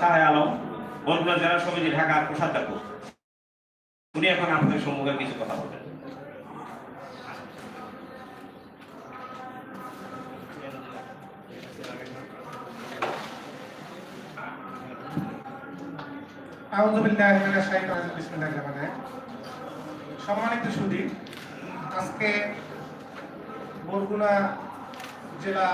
সাহায় আলম বরগুনা জেলা সমিতি, ঢাকার কোষাধ্যক্ষ উনি এখন আপনাদের সম্মুখে কিছু কথা বলবেন। সম্মানিত সুধী, আজকে বরগুনা জেলা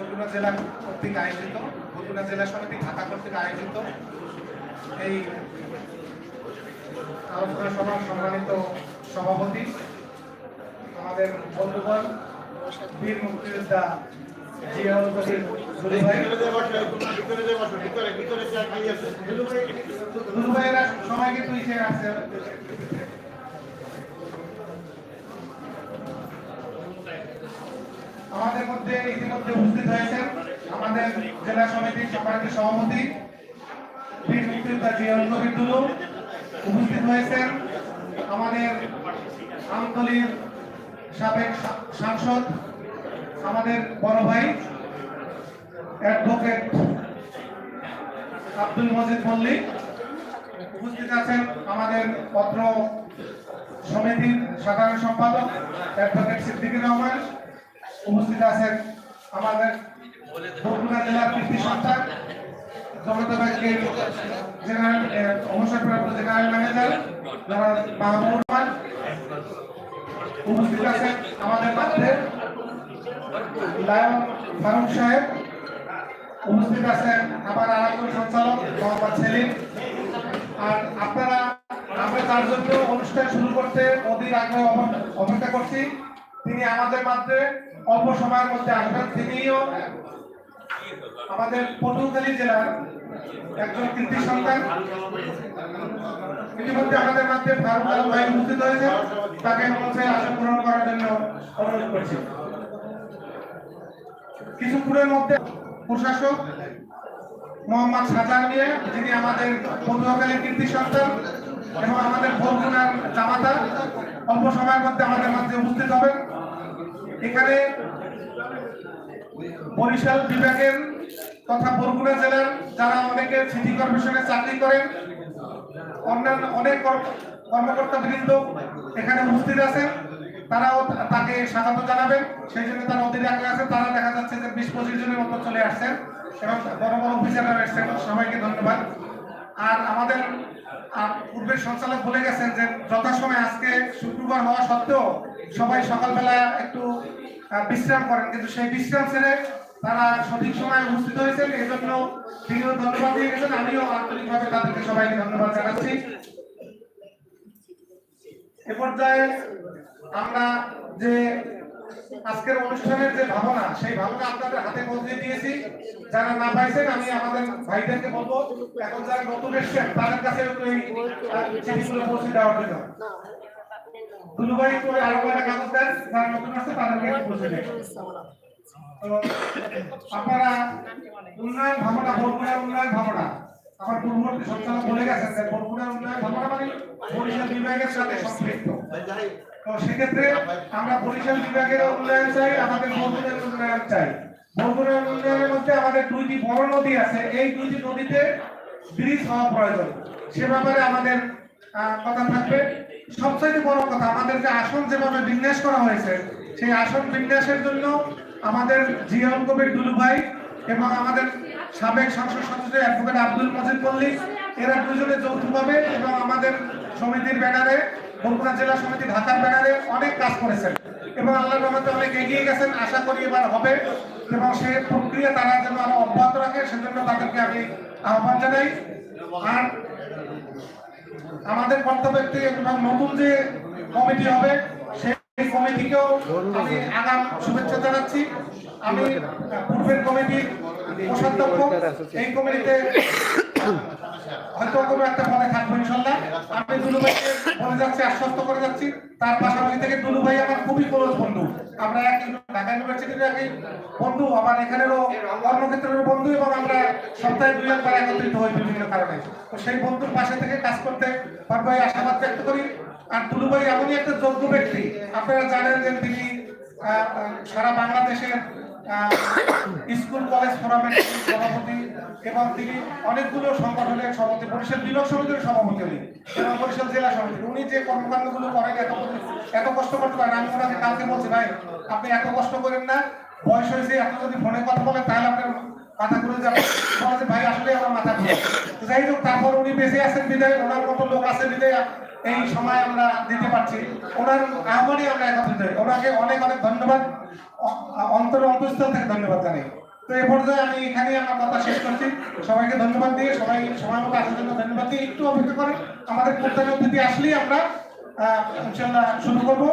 বরগুনা জেলা কর্তৃক আয়োজিত, বরগুনা জেলা সমিতি ঢাকা কর্তৃক আয়োজিত এই আলোচনা সভার সম্মানিত সভাপতি, আমাদের বন্ধুগণ, বীর মুক্তিযোদ্ধা জিয়াউল কবির সবাইকে তুই মধ্যে ইতিমধ্যে উপস্থিত হয়েছেন আমাদের জেলা সমিতির সভাপতি বীর মুক্তিযোদ্ধা উপস্থিত হয়েছেন আমাদের আমতলির সাবেক সাংসদ আমাদের বড় ভাই অ্যাডভোকেট আব্দুল মজিদ মল্লিক উপস্থিত আছেন আমাদের পত্র সমিতির সাধারণ সম্পাদক অ্যাডভোকেট সিদ্দিকুর রহমান। উপস্থিত আছেন আমাদের বরগুনা জেলার কৃষি সন্তান উপস্থিত আছেন আমাদের সাহেব আছেন আমার আরেকজন সঞ্চালক, মোহাম্মদ সেলিম। আর আপনারা আমরা তার জন্য অনুষ্ঠান শুরু করতে অধীর আগ্রহ অপ- অপেক্ষা করছি। তিনি আমাদের মধ্যে অল্প সময়ের মধ্যে আসবেন তিনিও আমাদের পটুয়াখালী জেলার একজন কৃতি সন্তান। ইতিমধ্যে আমাদের মধ্যে ফারুক আলম ভাই উপস্থিত হয়েছে। তাকে মঞ্চে আসন গ্রহণ করার জন্য অনুরোধ করছি। কিছুক্ষণের মধ্যে প্রশাসক মোহাম্মদ সাজান মিয়া, যিনি আমাদের পটুয়াখালীর কীর্তি সন্তান এবং আমাদের বরগুনার জামাতা, অল্প সময়ের মধ্যে আমাদের মধ্যে উপস্থিত হবেন। এখানে বরিশাল বিভাগের তথা বরগুনা জেলার যারা অনেকে সিটি কর্পোরেশনে চাকরি করেন, অন্যান্য অনেক কর্মকর্তা বৃন্দ এখানে উপস্থিত আছেন। তারাও তাকে স্বাগত জানাবেন। সেই জন্য তারা অধীর আগ্রহে আছেন। তারা দেখা যাচ্ছে যে বিশ পঁচিশ জনের মতো চলে আসছেন এবং বড় বড় অফিসাররা এসেছেন। সবাইকে ধন্যবাদ। আর আমাদের পূর্বের সঞ্চালক বলে গেছেন যে যথাসময় আজকে শুক্রবার হওয়া সত্ত্বেও সবাই সকালবেলা একটু বিশ্রাম করেন। কিন্তু সেই বিশ্রাম ছেড়ে তারা সঠিক সময়ে উপস্থিত হয়েছেন। এই জন্য তিনিও ধন্যবাদ দিয়ে গেছেন। আমিও আন্তরিকভাবে তাদেরকে সবাইকে ধন্যবাদ জানাচ্ছি। এ পর্যায়ে আমরা যে আজকের অনুষ্ঠানের যে ভাবনা, সেই ভাবনা আপনাদের হাতে পৌঁছে দিয়েছি। যারা না পাইছেন, আমি আমাদের ভাইদেরকে বলব, এখন যারা নতুন এসছেন, তাদের কাছে পৌঁছে দেওয়ার জন্য। উন্নয়ন ভাবনা মানে বিভাগের সাথে সম্পৃক্ত। তো সেক্ষেত্রে আমরা বরিশাল বিভাগের উন্নয়ন চাই, আমাদের বরগুনার উন্নয়ন চাই। বরগুনার উন্নয়নের মধ্যে আমাদের দুইটি বড় নদী আছে। এই দুইটি নদীতে ব্রিজ হওয়া প্রয়োজন। সে ব্যাপারে আমাদের কথা থাকবে। সবচেয়ে বড় কথা, আমাদের যে আসন যেভাবে বিন্যাস করা হয়েছে, সেই আসন বিন্যাসের জন্য আমাদের জিয়াউল কবির দুলু ভাই এবং আমাদের সাবেক সংসদ সদস্য অ্যাডভোকেট আব্দুল মজিদ মল্লিক, এরা দুজনে যৌথভাবে এবং আমাদের সমিতির ব্যানারে বরগুনা জেলা সমিতি ঢাকার ব্যানারে অনেক কাজ করেছেন এবং আল্লাহর রহমতে অনেক এগিয়ে গেছেন, আশা করি এবার হবে। এবং সেই প্রক্রিয়া তারা যেন আরও অব্যাহত রাখে, সেজন্য তাদেরকে আমি আহ্বান জানাই। আর আমাদের কর্তব্য একটি এবং নতুন যে কমিটি হবে, সেই কমিটিকেও আমি আগাম শুভেচ্ছা জানাচ্ছি। আমি পূর্বের কমিটি কোষাধ্যক্ষ, এই কমিটিতে হয়তো কোনো একটা দুলু ভাইকে বলে যাচ্ছি, আশ্বস্ত করে যাচ্ছি। তার পাশাপাশি থেকে দুলু ভাই আমার খুবই ক্লোজ বন্ধু। আমরা এক ঢাকা ইউনিভার্সিটির একই বন্ধু, আবার এখানেরও কর্মক্ষেত্রেরও বন্ধু এবং আমরা সপ্তাহে দুই একবার একত্রিত হই বিভিন্ন কারণে। তো সেই বন্ধুর পাশে থেকে কাজ করতে পারব এই আশাবাদ ব্যক্ত করি। আর দুলু ভাই এমনই একটা যোগ্য ব্যক্তি। আপনারা জানেন যে তিনি সারা বাংলাদেশের স্কুল, কলেজ, ফোরামের সভাপতি এবং তিনি অনেকগুলো সংগঠনের সভাপতি, বরিশাল বিভাগ সমিতির সভাপতি উনি এবং বরিশাল জেলা উনি যে কর্মকাণ্ডগুলো করেন, এত এত কষ্ট করতে পারেন। আমি ওনাকে কালকে বলছি, ভাই, আপনি এত কষ্ট করেন না। বয়স হয়েছে যদি ফোনে কথা বলেন, তাহলে আপনার মাথা ঘুরে যাবে। ভাই, আসলে আমার মাথা ঘুরে যাই হোক, তারপর উনি বেঁচে আছেন বিদায়, ওনার মতো লোক আছে বিদায়। এই সময় আমরা দিতে পারছি। ওনার আহ্বানই আমরা একত্রিত ওনাকে অনেক অনেক ধন্যবাদ। অন্তর অন্তঃস্থল থেকে ধন্যবাদ জানাই। তো এ পর্যায়ে আমি এখানেই আমার কথা শেষ করছি। সবাইকে ধন্যবাদ দিয়ে, সবাই সময় মতো আসার জন্য ধন্যবাদ দিয়ে একটু অপেক্ষা করে। আমাদের প্রধান অতিথি আসলেই আমরা ইনশাল্লাহ শুরু করব।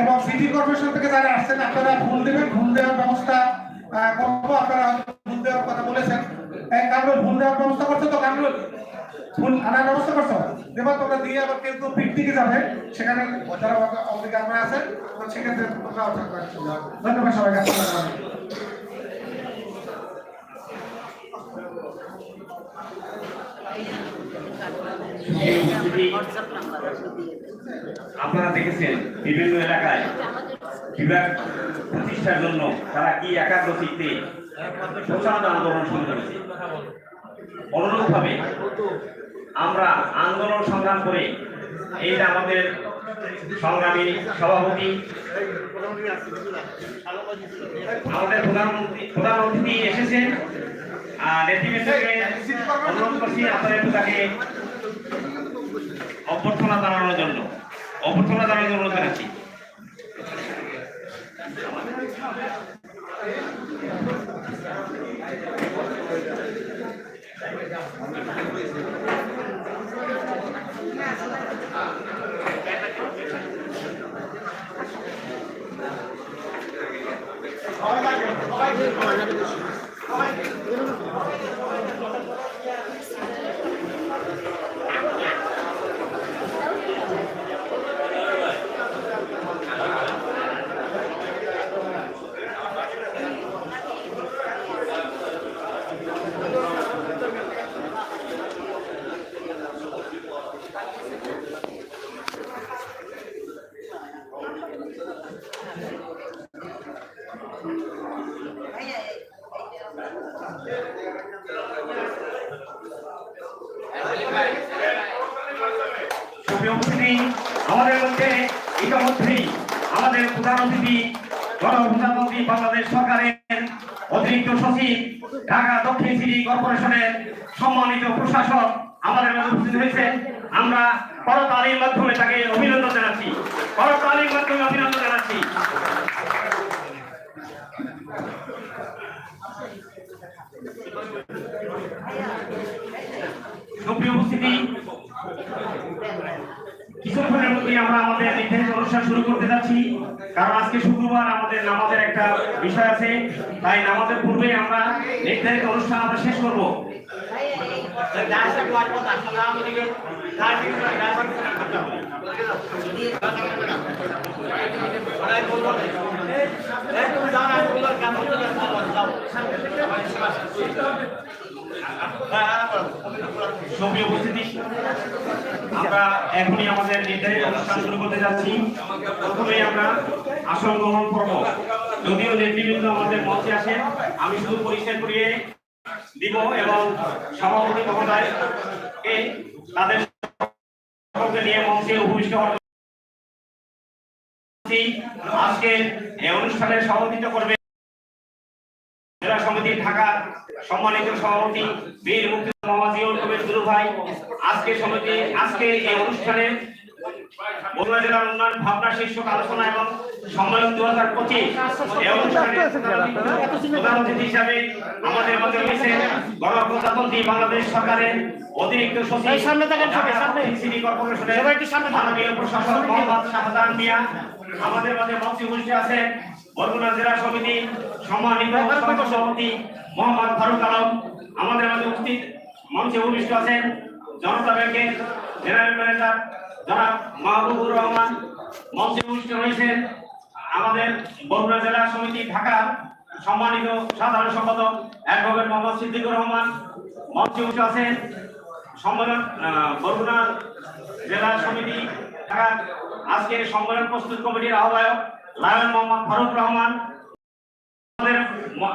এবং সিটি কর্পোরেশন থেকে যারা আসছেন, আপনারা ভুল দেবেন। ভুল দেওয়ার ব্যবস্থা করব। আপনারা ভুল দেওয়ার কথা বলেছেন। কামরুল ভুল দেওয়ার ব্যবস্থা করছ তো কামরুল ফুল আনার ব্যবস্থা করছ? এবার তোমরা দিয়ে আবার কেউ কেউ পিকনিকে যাবে। সেখানে যারা অলরেডি গ্রামে আছে সেক্ষেত্রে থাকবে ধন্যবাদ সবাইকে। আপনারা দেখেছেন বিভিন্ন এলাকায় বিভাগ প্রতিষ্ঠার জন্য তারা কি একাগ্র চিত্তে প্রচণ্ড আন্দোলন শুরু করেছে? অনুরূপভাবে আমরা আন্দোলন সংগ্রাম করে এই যে আমাদের সংগ্রামী সভাপতি, আমাদের প্রধানমন্ত্রী প্রধান অতিথি এসেছেন। আর নেতৃবৃন্দকে অনুরোধ করছি আপনারা একটু তাকে অভ্যর্থনা জানানোর জন্য অভ্যর্থনা জানানোর জন্য অনুরোধ জানাচ্ছি সুপ্রিয় উপস্থিতি আমাদের মধ্যে ইতিমধ্যেই আমাদের প্রধান অতিথি গণপ্রজাতন্ত্রী বাংলাদেশ সরকারের অতিরিক্ত সচিব, ঢাকা দক্ষিণ সিটি কর্পোরেশনের সম্মানিত প্রশাসক আমাদের মধ্যে উপস্থিত হয়েছেন আমরা করতালির মাধ্যমে তাকে অভিনন্দন জানাচ্ছি। করতালির মাধ্যমে অভিনন্দন জানাচ্ছি। উপস্থিতি, কিছুক্ষণের মধ্যে আমরা আমাদের নির্ধারিত অনুষ্ঠান শুরু করতে যাচ্ছি। কারণ আজকে শুক্রবার আমাদের নামাজের একটা বিষয় আছে। তাই নামাজের পূর্বে আমরা নির্ধারিত অনুষ্ঠান আমরা শেষ করব। আমরা এখনই আমাদের নির্ধারিত অনুষ্ঠান শুরু করতে যাচ্ছি। প্রথমেই আমরা আসন গ্রহণ করব। যদিও নেতৃবৃন্দ আমাদের মঞ্চে আসেন, আমি শুধু পরিষ্কার করিয়ে দিব এবং সভাপতি মহোদয় তাদের নিয়ে মঞ্চে উপবিষ্ট আজকে এই অনুষ্ঠানের সভাপতিত্ব করবে। জেলা সমিতি ঢাকা সম্মানিত সভাপতি বীর মুক্তি মোহাম্মদ কবির ভাই। আজকে সমিতি আজকে এই অনুষ্ঠানে বগুড়া জেলার উন্নয়ন ভাবনা শীর্ষক আলোচনা এবং সম্মেলন দু হাজার পঁচিশ প্রধান অতিথি হিসাবে আমাদের মধ্যে রয়েছেন গণপ্রজাতন্ত্রী বাংলাদেশ সরকারের অতিরিক্ত সচিব এই সামনে থাকেন সবাই, ঢাকা সামনে। দক্ষিণ সিটি কর্পোরেশনের সবাই একটু সামনে থাকুন। মাননীয় প্রশাসক মোহাম্মদ শাহজাহান মিয়া আমাদের মাঝে মঞ্চে বরগুনা জেলা সমিতি সম্মানিত সভাপতি মোহাম্মদ ফারুক আলম আমাদের মাঝে উপস্থিত মঞ্চে উপবিষ্ট আছেন জনতা ব্যাংকের জেনারেল ম্যানেজার জনাব মাহবুবুর রহমান মঞ্চে উপস্থিত রয়েছেন আমাদের বরগুনা জেলা সমিতি ঢাকা সম্মানিত সাধারণ সম্পাদক অ্যাডভোকেট মোহাম্মদ সিদ্দিকুর রহমান মঞ্চে উপস্থিত আছেন। সম্মেলন বরগুনা জেলা সমিতি ঢাকা আজকের সম্মেলন প্রস্তুত কমিটির আহ্বায়ক লায়ন মোহাম্মদ ফারুক রহমান আমাদের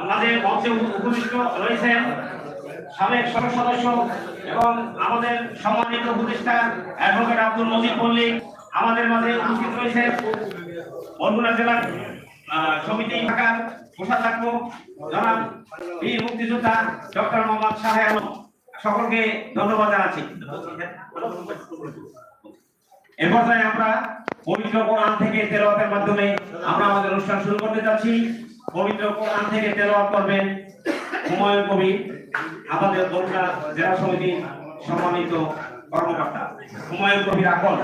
মাঝে মঞ্চে উপবিষ্ট রয়েছেন। সাবেক সংসদ সদস্য এবং আমাদের সম্মানিত উপদেষ্টা অ্যাডভোকেট আব্দুল মজিদ মল্লিক, আমাদের মাঝে উপস্থিত রয়েছে বরগুনা জেলার সমিতি ঢাকার কোষাধ্যক্ষ জনাব মুক্তিযোদ্ধা ডক্টর মোহাম্মদ আলম। সকলকে ধন্যবাদ জানাচ্ছি। এ পর্যায়ে আমরা পবিত্র কোরআন থেকে তেলাওয়াতের মাধ্যমে আমরা আমাদের অনুষ্ঠান শুরু করতে যাচ্ছি। পবিত্র কোরআন থেকে তেলাওয়াত করবেন হুমায়ুন কবির। আমাদের বগুড়া জেলা সমিতির সম্মানিত কর্মকর্তা, হুমায়ুন কবির আকল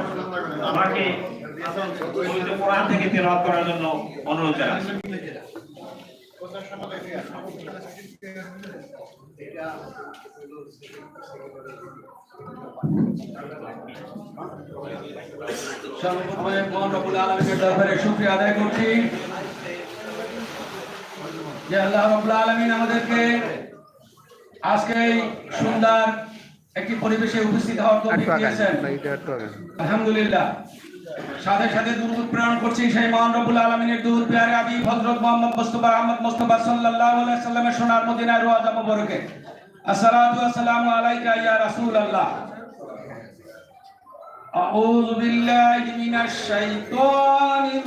আমাকে থেকে করার জন্য অনুরোধ আদায় করছি। আল্লাহ আলামিন আমাদেরকে আজকে এই সুন্দর একটি পরিবেশে উপস্থিত হওয়ার তৌফিক দিয়েছেন। আলহামদুলিল্লাহ। সাথে সাথে প্রেরণ করছি সেই মহান রব্বুল প্রিয়ারে হযরত মুহাম্মদ মুস্তাফা আহমদ মুস্তাফা সাল্লাল্লাহু আলাইহি সাল্লামের সোনার মদিনায় আসসালাতু ওয়াসসালামু আলাইকা ইয়া রাসূলুল্লাহ। আউযু বিল্লাহি মিনাশ শাইতানির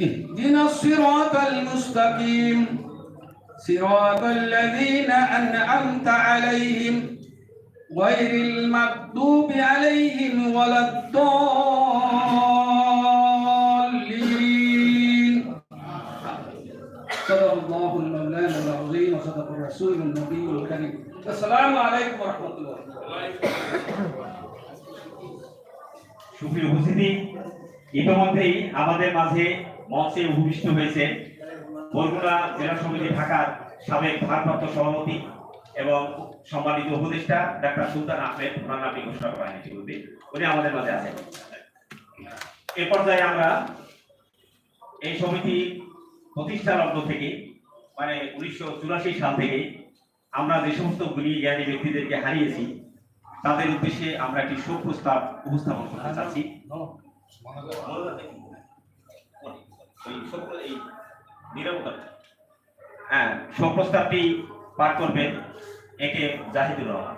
اهدنا الصراط المستقيم صراط الذين أنعمت عليهم غير المغضوب عليهم ولا الضالين صدق الله المولانا العظيم وصدق الرسول النبي الكريم السلام عليكم ورحمة الله সুপ্রিয় উপস্থিতি ইতিমধ্যেই আমাদের মাঝে মঞ্চে উপবিষ্ট হয়েছে। বরগুনা জেলা সমিতি ঢাকার সাবেক ভারপ্রাপ্ত সভাপতি এবং সম্মানিত উপদেষ্টা ডাক্তার সুলতান আহমেদ ওনার নামে ঘোষণা করা হয়েছে। উনি আমাদের মাঝে আছেন। এ পর্যায়ে আমরা এই সমিতি প্রতিষ্ঠা লগ্ন থেকে মানে উনিশশো চুরাশি সাল থেকে আমরা যে সমস্ত গুণী জ্ঞানী ব্যক্তিদেরকে হারিয়েছি তাদের উদ্দেশ্যে আমরা একটি শোক প্রস্তাব উপস্থাপন করতে চাচ্ছি। শোক- এই নীরবতা। হ্যাঁ সব প্রস্তাবটি পাঠ করবেন একে জাহিদুর রহমান